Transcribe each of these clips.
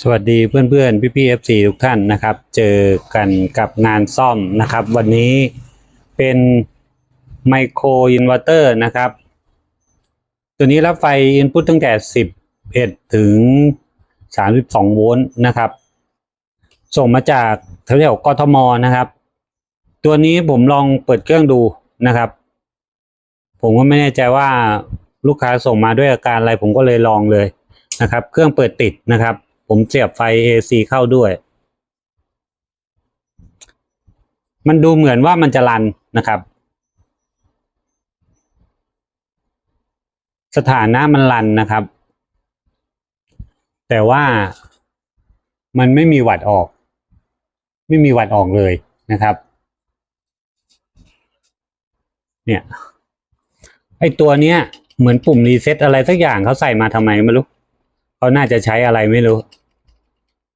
สวัสดีเพื่อนๆพี่พี่เอฟซีทุกท่านนะครับ เจอกันกับงานซ่อมนะครับ วันนี้เป็นไมโครอินเวอร์เตอร์นะครับ ตัวนี้รับไฟอินพุตตั้งแต่ 11 ถึง 32 โวลต์นะครับ ส่งมาจากแถวๆกทมนะครับ ตัวนี้ผมลองเปิดเครื่องดูนะครับ ผมก็ไม่แน่ใจว่าลูกค้าส่งมาด้วยอาการอะไรผมก็เลยลองเลยนะครับ เครื่องเปิดติดนะครับ ผมเสียบไฟ AC เข้าด้วย มันดูเหมือนว่ามันจะรันนะครับ สถานะมันรันนะครับ แต่ว่ามันไม่มีวัดออก ไม่มีวัดออกเลยนะครับ เนี่ยไอตัวเนี้ยเหมือนปุ่มรีเซ็ตอะไรสักอย่างเขาใส่มาทำไมไม่รู้ เขาน่าจะใช้อะไรไม่รู้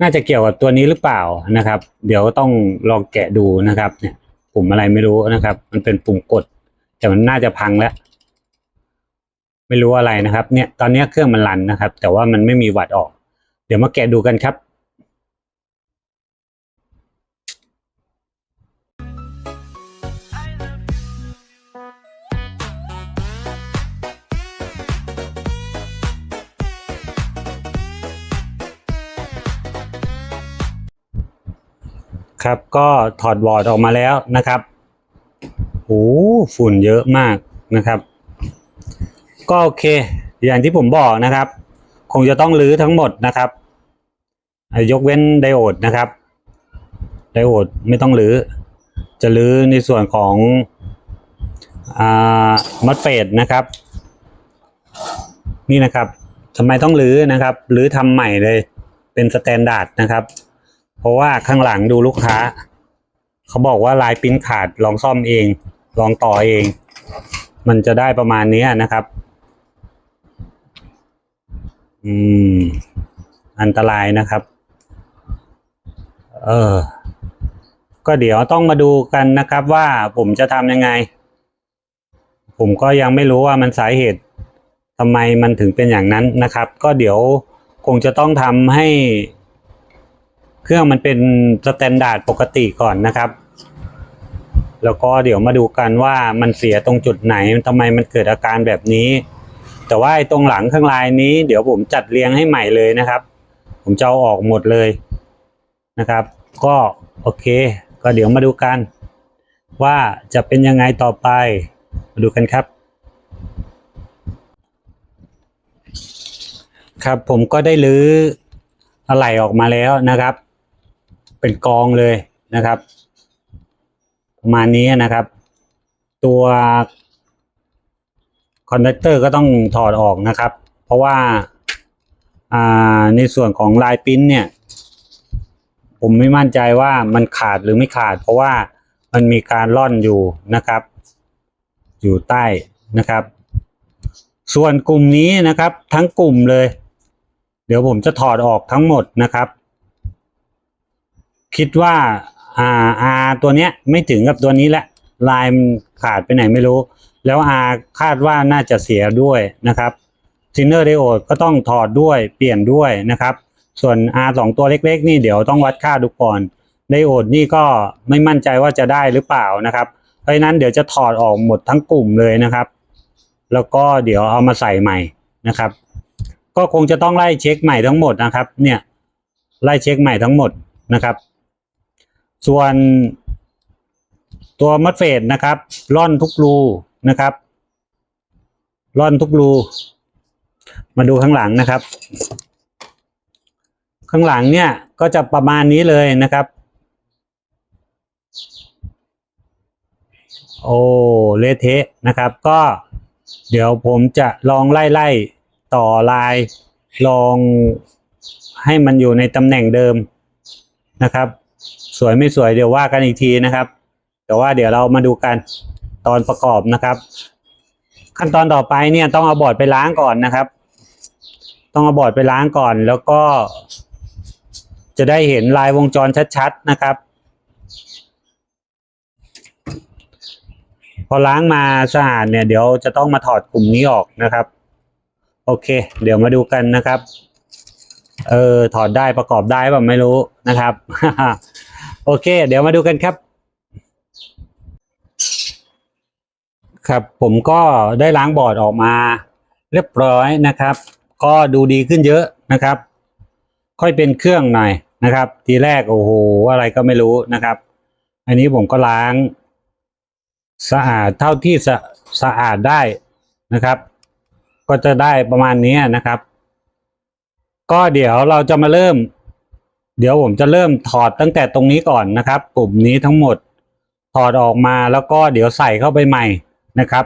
น่าจะเกี่ยวกับตัวนี้หรือเปล่านะครับ เดี๋ยวต้องลองแกะดูนะครับ เนี่ย ปุ่มอะไรไม่รู้นะครับ มันเป็นปุ่มกด แต่มันน่าจะพังแล้ว ไม่รู้อะไรนะครับ เนี่ย ตอนนี้เครื่องมันรันนะครับ แต่ว่ามันไม่มีวัดออก เดี๋ยวมาแกะดูกันครับ ครับ ก็ถอดบอร์ดออกมาแล้วนะครับโอ้ฝุ่นเยอะมากนะครับ ก็โอเค อย่างที่ผมบอกนะครับ คงจะต้องรื้อทั้งหมดนะครับ ยกเว้นไดโอดนะครับไดโอดไม่ต้องรื้อ จะรื้อในส่วนของอ่ามัดเฟดนะครับ นี่นะครับทำไมต้องรื้อนะครับรื้อทำใหม่เลย เป็นสแตนดาร์ดนะครับ เพราะว่าข้างหลังดูลูกค้า เขาบอกว่าลายปิ้นขาดลองซ่อมเอง ลองต่อเอง มันจะได้ประมาณนี้นะครับ อืม อันตรายนะครับ เออ ก็เดี๋ยวต้องมาดูกันนะครับว่าผมจะทำยังไง ผมก็ยังไม่รู้ว่ามันสาเหตุทำไมมันถึงเป็นอย่างนั้นนะครับ ก็เดี๋ยวคงจะต้องทำให้ เครื่องมันเป็นสแตนดาร์ดปกติก่อนนะครับ แล้วก็เดี๋ยวมาดูกันว่ามันเสียตรงจุดไหนทำไมมันเกิดอาการแบบนี้ แต่ว่าตรงหลังข้างลายนี้ เดี๋ยวผมจัดเรียงให้ใหม่เลยนะครับ ผมจะเอาออกหมดเลยนะครับ ก็โอเค ก็เดี๋ยวมาดูกัน ว่าจะเป็นยังไงต่อไป มาดูกันครับครับผมก็ได้รื้ออะไหล่ออกมาแล้วนะครับ เป็นกองเลยนะครับ ประมาณนี้นะครับ ตัวคอนดักเตอร์ก็ต้องถอดออกนะครับ เพราะว่าในส่วนของลายปิ้นเนี่ย ผมไม่มั่นใจว่ามันขาดหรือไม่ขาด เพราะว่ามันมีการล่อนอยู่นะครับ อยู่ใต้นะครับ ส่วนกลุ่มนี้นะครับ ทั้งกลุ่มเลย เดี๋ยวผมจะถอดออกทั้งหมดนะครับ คิดว่าอ่าอาตัวเนี้ยไม่ถึงกับตัวนี้แหละลายมันขาดไปไหนไม่รู้ แล้วอาคาดว่าน่าจะเสียด้วยนะครับทินเนอร์ไดโอดก็ต้องถอดด้วยเปลี่ยนด้วยนะครับ ส่วน R สองตัวเล็ก ๆ นี่เดี๋ยวต้องวัดค่าดูก่อนไดโอดนี่ก็ไม่มั่นใจว่าจะได้หรือเปล่านะครับ เพราะฉะนั้นเดี๋ยวจะถอดออกหมดทั้งกลุ่มเลยนะครับ แล้วก็เดี๋ยวเอามาใส่ใหม่นะครับ ก็คงจะต้องไล่เช็คใหม่ทั้งหมดนะครับ เนี่ยไล่เช็คใหม่ทั้งหมดนะครับ ส่วนตัวมัดเฟดนะครับร่อนทุกรูนะครับร่อนทุกรู มาดูข้างหลังนะครับ ข้างหลังเนี่ยก็จะประมาณนี้เลยนะครับ โอ้เลเทะนะครับ ก็เดี๋ยวผมจะลองไล่ไล่ต่อลายลองให้มันอยู่ในตำแหน่งเดิมนะครับ สวยไม่สวยเดี๋ยวว่ากันอีกทีนะครับ แต่ว่าเดี๋ยวเรามาดูกันตอนประกอบนะครับ ขั้นตอนต่อไปเนี่ยต้องเอาบอร์ดไปล้างก่อนนะครับ ต้องเอาบอร์ดไปล้างก่อน แล้วก็ จะได้เห็นลายวงจรชัดๆนะครับ พอล้างมาสะอาดเนี่ยเดี๋ยวจะต้องมาถอดกลุ่มนี้ออกนะครับ โอเค เดี๋ยวมาดูกันนะครับเออถอดได้ประกอบได้แบบไม่รู้นะครับ โอเค เดี๋ยวมาดูกันครับ ครับผมก็ได้ล้างบอร์ดออกมา เรียบร้อยนะครับ ก็ดูดีขึ้นเยอะนะครับ ค่อยเป็นเครื่องหน่อยนะครับ ทีแรกโอ้โหอะไรก็ไม่รู้นะครับ อันนี้ผมก็ล้าง สะอาดเท่าที่สะสะอาดได้นะครับ ก็จะได้ประมาณนี้นะครับ ก็เดี๋ยวเราจะมาเริ่ม เดี๋ยวผมจะเริ่มถอดตั้งแต่ตรงนี้ก่อนนะครับปุ่มนี้ทั้งหมด ถอดออกมาแล้วก็เดี๋ยวใส่เข้าไปใหม่นะครับ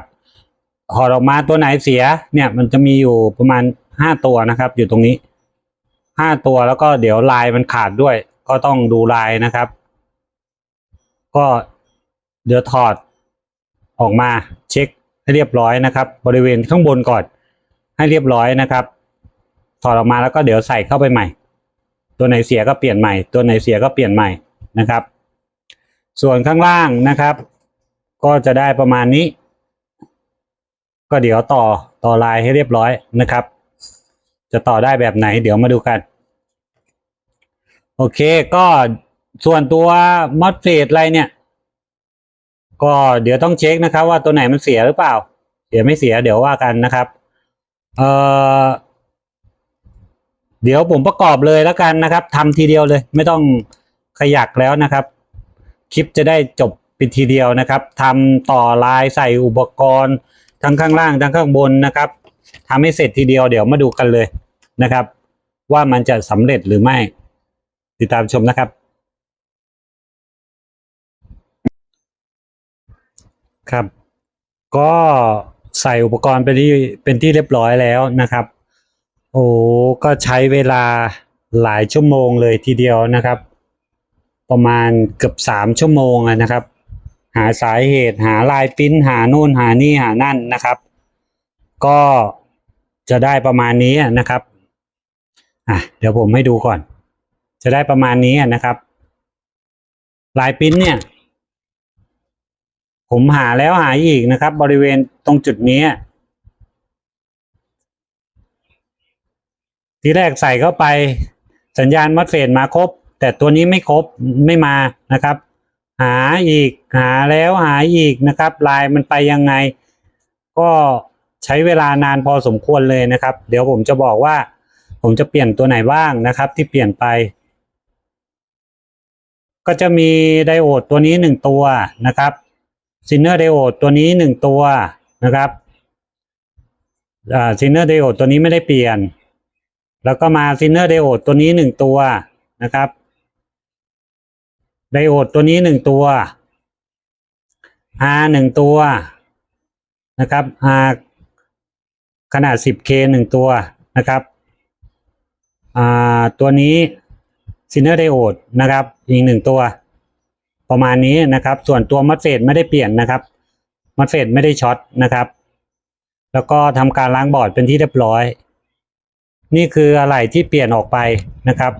ถอดออกมาตัวไหนเสียเนี่ยมันจะมีอยู่ประมาณห้าตัวนะครับ อยู่ตรงนี้ห้าตัวแล้วก็เดี๋ยวลายมันขาดด้วย ก็ต้องดูลายนะครับ ก็เดี๋ยวถอดออกมาเช็คให้เรียบร้อยนะครับ บริเวณข้างบนก่อนให้เรียบร้อยนะครับ ถอดออกมาแล้วก็เดี๋ยวใส่เข้าไปใหม่ ตัวไหนเสียก็เปลี่ยนใหม่ ตัวไหนเสียก็เปลี่ยนใหม่นะครับ ส่วนข้างล่างนะครับ ก็จะได้ประมาณนี้ ก็เดี๋ยวต่อต่อลายให้เรียบร้อยนะครับ จะต่อได้แบบไหน เดี๋ยวมาดูกัน โอเคก็ส่วนตัวมอสเฟตอะไรเนี่ย ก็เดี๋ยวต้องเช็คนะครับ ว่าตัวไหนมันเสียหรือเปล่าเสียไม่เสียเดี๋ยวว่ากันนะครับ เอ่อ เดี๋ยวผมประกอบเลยแล้วกันนะครับทำทีเดียวเลย ไม่ต้องขยักแล้วนะครับ คลิปจะได้จบเป็นทีเดียวนะครับทำต่อลายใส่อุปกรณ์ทั้งข้างล่างทั้งข้างบนนะครับทำให้เสร็จทีเดียวเดี๋ยวมาดูกันเลยนะครับ ว่ามันจะสำเร็จหรือไม่ ติดตามชมนะครับ ครับ ก็ใส่อุปกรณ์ไปที่เป็นที่เรียบร้อยแล้วนะครับ โอ้ก็ใช้เวลาหลายชั่วโมงเลยทีเดียวนะครับ ประมาณเกือบสามชั่วโมงอะนะครับ หาสาเหตุหาลายปิ้นหาโน่นหานี่หานั่นนะครับ ก็จะได้ประมาณนี้นะครับอะเดี๋ยวผมให้ดูก่อน จะได้ประมาณนี้นะครับ ลายปิ้นเนี่ย ผมหาแล้วหาอีกนะครับ บริเวณตรงจุดนี้ ทีแรกใส่เข้าไปสัญญาณมัดเฟดมาครบ แต่ตัวนี้ไม่ครบไม่มานะครับ หาอีกหาแล้วหาอีกนะครับลายมันไปยังไง ก็ใช้เวลานานพอสมควรเลยนะครับ เดี๋ยวผมจะบอกว่า ผมจะเปลี่ยนตัวไหนบ้างนะครับ ที่เปลี่ยนไป ก็จะมีไดโอดตัวนี้หนึ่งตัวนะครับซินเนอร์ไดโอดตัวนี้หนึ่งตัวนะครับซินเนอร์ไดโอดตัวนี้ไม่ได้เปลี่ยน แล้วก็มาซินเนอร์ไดโอดตัวนี้หนึ่งตัวนะครับ ไดโอดตัวนี้หนึ่งตัว R หนึ่งตัวนะครับ R ขนาด 10K หนึ่งตัวนะครับตัวนี้ซินเนอร์ไดโอดนะครับอีกหนึ่งตัว ประมาณนี้นะครับ ส่วนตัวมัดเฟดไม่ได้เปลี่ยนนะครับ มัดเฟดไม่ได้ช็อตนะครับ แล้วก็ทำการล้างบอร์ดเป็นที่เรียบร้อย นี่คืออะไรที่เปลี่ยนออกไปนะครับ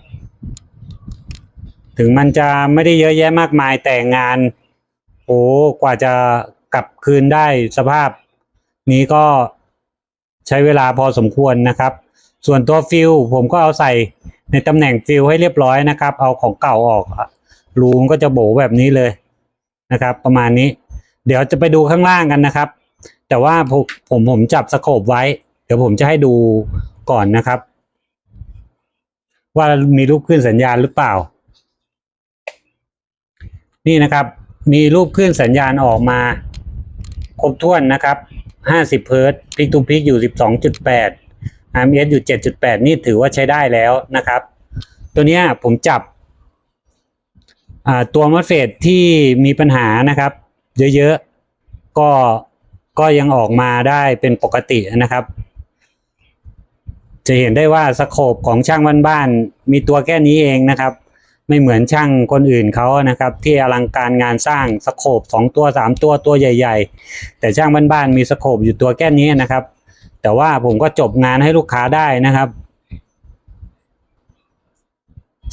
ถึงมันจะไม่ได้เยอะแยะมากมายแต่งานโอ้กว่าจะกลับคืนได้สภาพ นี้ก็ใช้เวลาพอสมควรนะครับ ส่วนตัวฟิลผมก็เอาใส่ในตำแหน่งฟิลให้เรียบร้อยนะครับ เอาของเก่าออกรูมนก็จะโบแบบนี้เลยนะครับ ประมาณนี้ เดี๋ยวจะไปดูข้างล่างกันนะครับ แต่ว่าผมผมผมจับสโคปไว้ เดี๋ยวผมจะให้ดู ก่อนนะครับ ว่ามีรูปขึ้นสัญญาณหรือเปล่า นี่นะครับ มีรูปขึ้นสัญญาณออกมา ครบถ้วนนะครับ 50เฮิร์ตพิกทูพิกอยู่ 12.8 RMS อยู่ 7.8 นี่ถือว่าใช้ได้แล้วนะครับ ตัวนี้ผมจับตัวมอสเฟตที่มีปัญหานะครับ เยอะๆ ก็ก็ยังออกมาได้เป็นปกตินะครับ จะเห็นได้ว่าสโคปของช่างบ้านๆมีตัวแค่นี้เองนะครับ ไม่เหมือนช่างคนอื่นเขานะครับ ที่อลังการงานสร้างสโคปสองตัวสามตัวตัวใหญ่ ๆ แต่ช่างบ้านๆมีสโคปอยู่ตัวแค่นี้นะครับ แต่ว่าผมก็จบงานให้ลูกค้าได้นะครับ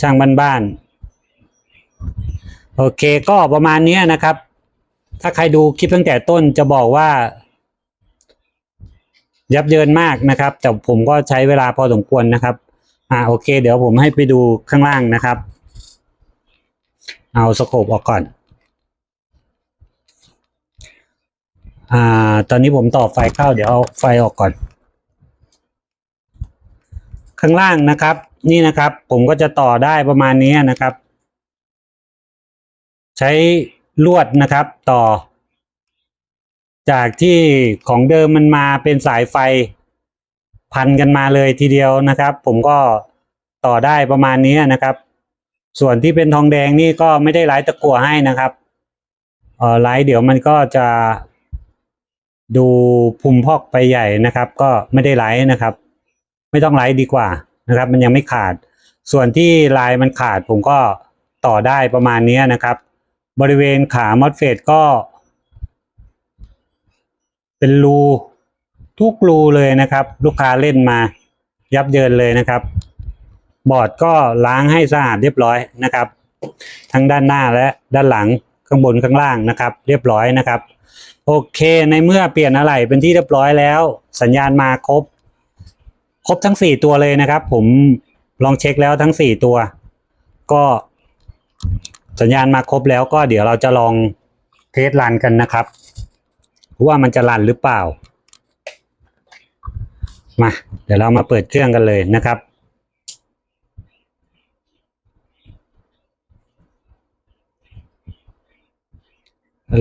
ช่างบ้านๆโอเคก็ประมาณนี้นะครับ ถ้าใครดูคลิปตั้งแต่ต้นจะบอกว่า ยับเยินมากนะครับ แต่ผมก็ใช้เวลาพอสมควรนะครับ อ่าโอเค เดี๋ยวผมให้ไปดูข้างล่างนะครับ เอาสโคปออกก่อน อ่า ตอนนี้ผมต่อไฟเข้า เดี๋ยวเอาไฟออกก่อน ข้างล่างนะครับ นี่นะครับ ผมก็จะต่อได้ประมาณนี้นะครับ ใช้ลวดนะครับ ต่อ จากที่ของเดิมมันมาเป็นสายไฟพันกันมาเลยทีเดียวนะครับ ผมก็ต่อได้ประมาณนี้นะครับ ส่วนที่เป็นทองแดงนี่ก็ไม่ได้ไล่ตะกั่วให้นะครับเออไล่เดี๋ยวมันก็จะดูภูมิพอกไปใหญ่นะครับ ก็ไม่ได้ไล่นะครับ ไม่ต้องไล่ดีกว่านะครับ มันยังไม่ขาด ส่วนที่ลายมันขาดผมก็ต่อได้ประมาณนี้นะครับ บริเวณขามอสเฟตก็ เป็นรูทุกรูเลยนะครับ ลูกค้าเล่นมายับเยินเลยนะครับ บอร์ดก็ล้างให้สะอาดเรียบร้อยนะครับ ทั้งด้านหน้าและด้านหลังข้างบนข้างล่างนะครับ เรียบร้อยนะครับ โอเคในเมื่อเปลี่ยนอะไหล่เป็นที่เรียบร้อยแล้ว สัญญาณมาครบ ครบทั้งสี่ตัวเลยนะครับ ผมลองเช็คแล้วทั้งสี่ตัว ก็สัญญาณมาครบแล้วก็เดี๋ยวเราจะลองเทสรันกันนะครับ ว่ามันจะรันหรือเปล่า มา เดี๋ยวเรามาเปิดเครื่องกันเลยนะครับ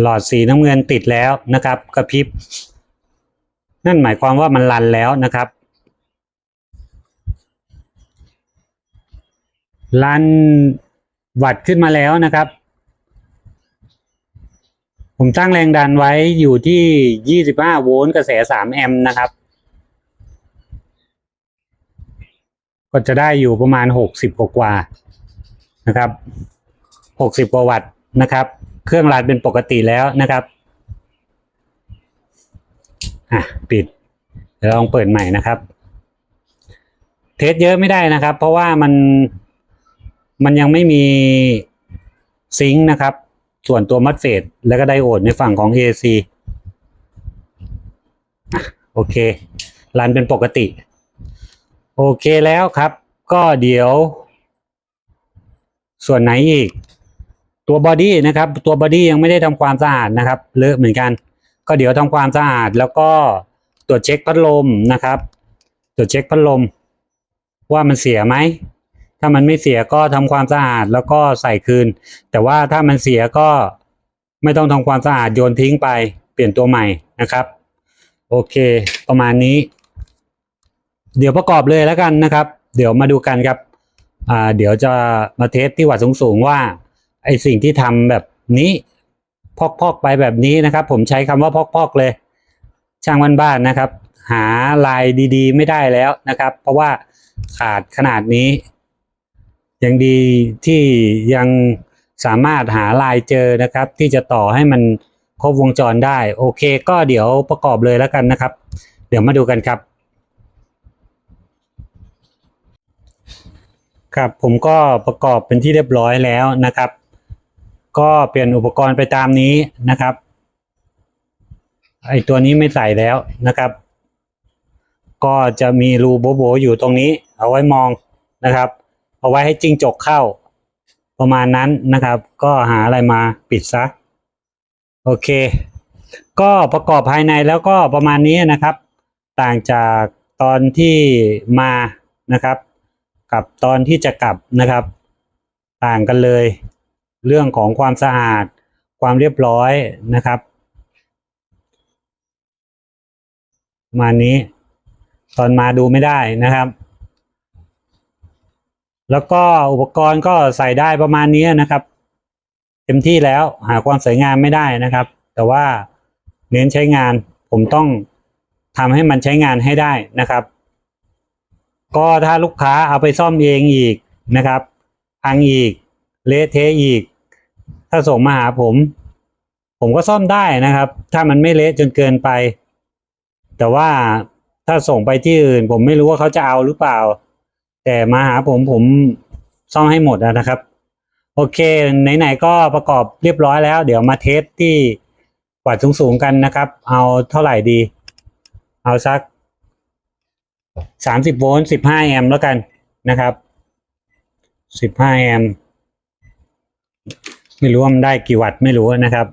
หลอดสีน้ำเงินติดแล้วนะครับกระพริบ นั่นหมายความว่ามันรันแล้วนะครับรันวัดขึ้นมาแล้วนะครับ ผมตั้งแรงดันไว้อยู่ที่ 25 โวลต์กระแส 3 แอมป์นะครับ ก็จะได้อยู่ประมาณ 60 กว่ากว่านะครับ 60 กว่าวัตต์นะครับ เครื่องรันเป็นปกติแล้วนะครับ อะ ปิด เดี๋ยวลองเปิดใหม่นะครับ เทสเยอะไม่ได้นะครับ เพราะว่ามัน มันยังไม่มีซิงค์นะครับ ส่วนตัวมัดเฟดแล้วก็ไดโอดในฝั่งของ AC อะโอเครันเป็นปกติ โอเคแล้วครับ ก็เดี๋ยว ส่วนไหนอีก ตัวบอดี้นะครับ ตัวบอดี้ยังไม่ได้ทำความสะอาดนะครับเลอะเหมือนกัน ก็เดี๋ยวทำความสะอาดแล้วก็ตรวจเช็คพัดลมนะครับ ตรวจเช็คพัดลม ว่ามันเสียไหม ถ้ามันไม่เสียก็ทำความสะอาดแล้วก็ใส่คืน แต่ว่าถ้ามันเสียก็ไม่ต้องทำความสะอาดโยนทิ้งไป เปลี่ยนตัวใหม่นะครับ โอเค ประมาณนี้ เดี๋ยวประกอบเลยแล้วกันนะครับ เดี๋ยวมาดูกันครับอ่าเดี๋ยวจะมาเทสที่วัดสูงๆว่าไอสิ่งที่ทำแบบนี้พอกๆไปแบบนี้นะครับ ผมใช้คำว่าพอกๆเลย ช่างบ้านๆนะครับ หาลายดี ๆ ไม่ได้แล้วนะครับ เพราะว่าขาดขนาดนี้ ยังดีที่ยังสามารถหาลายเจอนะครับ ที่จะต่อให้มันครบวงจรได้ โอเค ก็เดี๋ยวประกอบเลยแล้วกันนะครับ เดี๋ยวมาดูกันครับ ครับผมก็ประกอบเป็นที่เรียบร้อยแล้วนะครับ ก็เปลี่ยนอุปกรณ์ไปตามนี้นะครับไอตัวนี้ไม่ใส่แล้วนะครับ ก็จะมีรูโบโบอยู่ตรงนี้เอาไว้มองนะครับ เอาไว้ให้จิ้งจกเข้า ประมาณนั้นนะครับ ก็หาอะไรมาปิดซะ โอเค ก็ประกอบภายในแล้วก็ประมาณนี้นะครับ ต่างจากตอนที่มานะครับ กับตอนที่จะกลับนะครับ ต่างกันเลย เรื่องของความสะอาด ความเรียบร้อยนะครับประมาณนี้ ตอนมาดูไม่ได้นะครับ แล้วก็อุปกรณ์ก็ใส่ได้ประมาณนี้นะครับ เต็มที่แล้วหาความสวยงามไม่ได้นะครับ แต่ว่าเน้นใช้งานผมต้องทำให้มันใช้งานให้ได้นะครับ ก็ถ้าลูกค้าเอาไปซ่อมเองอีกนะครับพังอีกเละเทะอีก ถ้าส่งมาหาผม ผมก็ซ่อมได้นะครับ ถ้ามันไม่เละจนเกินไป แต่ว่าถ้าส่งไปที่อื่น ผมไม่รู้ว่าเขาจะเอาหรือเปล่า แต่มาหาผมผมซ่อมให้หมดนะครับ โอเคไหนๆก็ประกอบเรียบร้อยแล้ว เดี๋ยวมาเทสที่วัดสูงๆกันนะครับ เอาเท่าไหร่ดี เอาสักสามสิบโวลต์สิบห้าแอมป์แล้วกันนะครับสิบห้าแอมป์ไม่รู้ว่ามันได้กี่วัตต์ไม่รู้นะครับ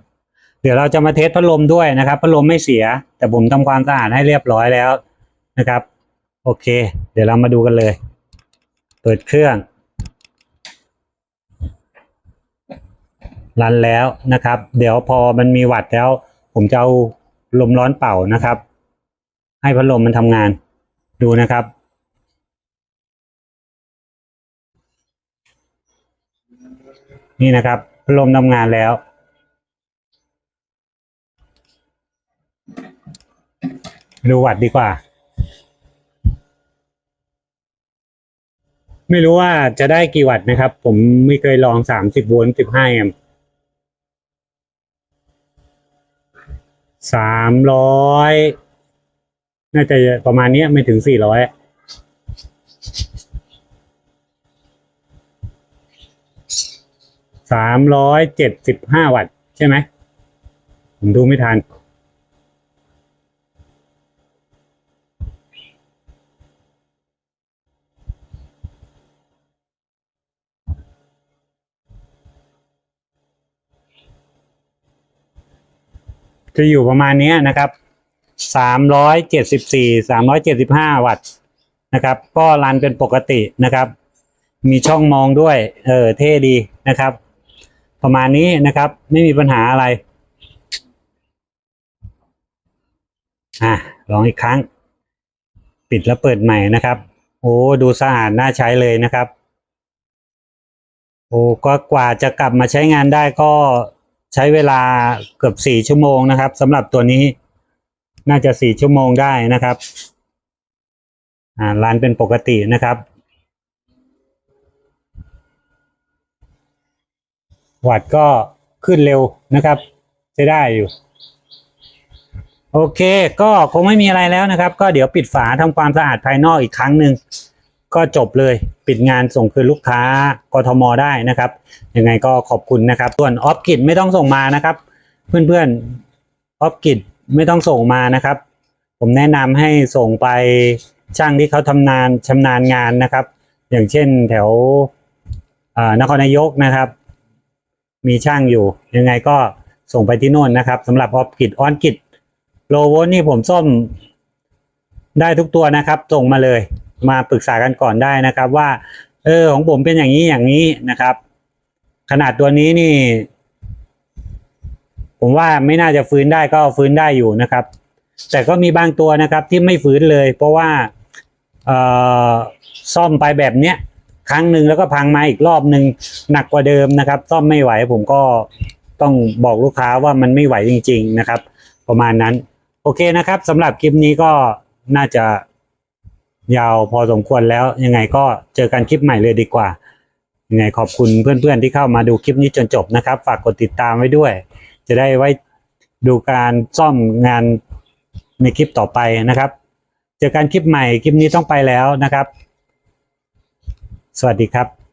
เดี๋ยวเราจะมาเทสพัดลมด้วยนะครับ พัดลมไม่เสีย แต่ผมทำความสะอาดให้เรียบร้อยแล้วนะครับ โอเค เดี๋ยวเรามาดูกันเลย เปิดเครื่องรันแล้วนะครับ เดี๋ยวพอมันมีวัตต์แล้ว ผมจะเอาลมร้อนเป่านะครับ ให้พัดลมมันทำงานดูนะครับ นี่นะครับพัดลมทำงานแล้ว ดูวัตต์ดีกว่า ไม่รู้ว่าจะได้กี่วัตต์นะครับ ผมไม่เคยลองสามสิบโวลต์สิบห้าแอมป์สามร้อยน่าจะประมาณนี้ไม่ถึงสี่ร้อยสามร้อยเจ็ดสิบห้าวัตต์ใช่ไหม ผมดูไม่ทัน จะอยู่ประมาณนี้นะครับสามร้อยเจ็ดสิบสี่สามร้อยเจ็ดสิบห้าวัตต์นะครับ ก็รันเป็นปกตินะครับ มีช่องมองด้วย เออเท่ดีนะครับ ประมาณนี้นะครับ ไม่มีปัญหาอะไร อะ ลองอีกครั้ง ปิดแล้วเปิดใหม่นะครับ โอ้ ดูสะอาดน่าใช้เลยนะครับ โอ้ก็กว่าจะกลับมาใช้งานได้ก็ ใช้เวลาเกือบสี่ชั่วโมงนะครับสำหรับตัวนี้น่าจะสี่ชั่วโมงได้นะครับอ่ารันเป็นปกตินะครับ วัดก็ขึ้นเร็วนะครับใช้ได้อยู่ โอเค ก็คงไม่มีอะไรแล้วนะครับ ก็เดี๋ยวปิดฝาทำความสะอาดภายนอกอีกครั้งหนึ่ง ก็จบเลยปิดงานส่งคืนลูกค้ากทมได้นะครับยังไงก็ขอบคุณนะครับ ส่วนออฟกิจไม่ต้องส่งมานะครับ เพื่อนๆออฟกิจไม่ต้องส่งมานะครับ ผมแนะนำให้ส่งไปช่างที่เขาทำนานชำนาญงานนะครับ อย่างเช่นแถวนครนายกนะครับ มีช่างอยู่ยังไงก็ส่งไปที่โน่นนะครับสำหรับออฟกิจออนกิจโลโวนี่ผมซ่อมได้ทุกตัวนะครับ ส่งมาเลยมาปรึกษากันก่อนได้นะครับว่า เออของผมเป็นอย่างนี้อย่างนี้นะครับ ขนาดตัวนี้นี่ ผมว่าไม่น่าจะฟื้นได้ก็ฟื้นได้อยู่นะครับ แต่ก็มีบางตัวนะครับที่ไม่ฟื้นเลย เพราะว่าเออซ่อมไปแบบเนี้ยครั้งหนึ่งแล้วก็พังมาอีกรอบหนึ่งหนักกว่าเดิมนะครับ ซ่อมไม่ไหว ผมก็ต้องบอกลูกค้าว่ามันไม่ไหวจริง ๆนะครับ ประมาณนั้น โอเคนะครับสำหรับคลิปนี้ก็น่าจะ ยาวพอสมควรแล้วยังไงก็เจอกันคลิปใหม่เลยดีกว่ายังไงขอบคุณเพื่อนๆที่เข้ามาดูคลิปนี้จนจบนะครับ ฝากกดติดตามไว้ด้วย จะได้ไว้ดูการซ่อมงานในคลิปต่อไปนะครับ เจอกันคลิปใหม่คลิปนี้ต้องไปแล้วนะครับ สวัสดีครับ